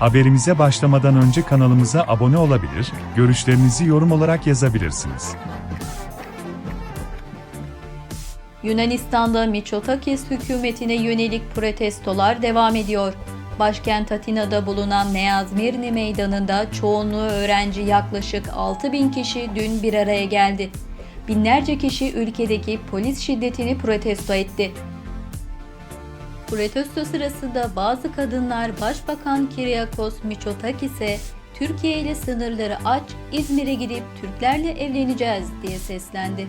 Haberimize başlamadan önce kanalımıza abone olabilir, görüşlerinizi yorum olarak yazabilirsiniz. Yunanistan'da Mitsotakis hükümetine yönelik protestolar devam ediyor. Başkent Atina'da bulunan Neazmirni Meydanı'nda çoğunluğu öğrenci yaklaşık 6000 kişi dün bir araya geldi. Binlerce kişi ülkedeki polis şiddetini protesto etti. Protesto sırasında bazı kadınlar Başbakan Kyriakos Mitsotakis'e Türkiye ile sınırları aç, İzmir'e gidip Türklerle evleneceğiz diye seslendi.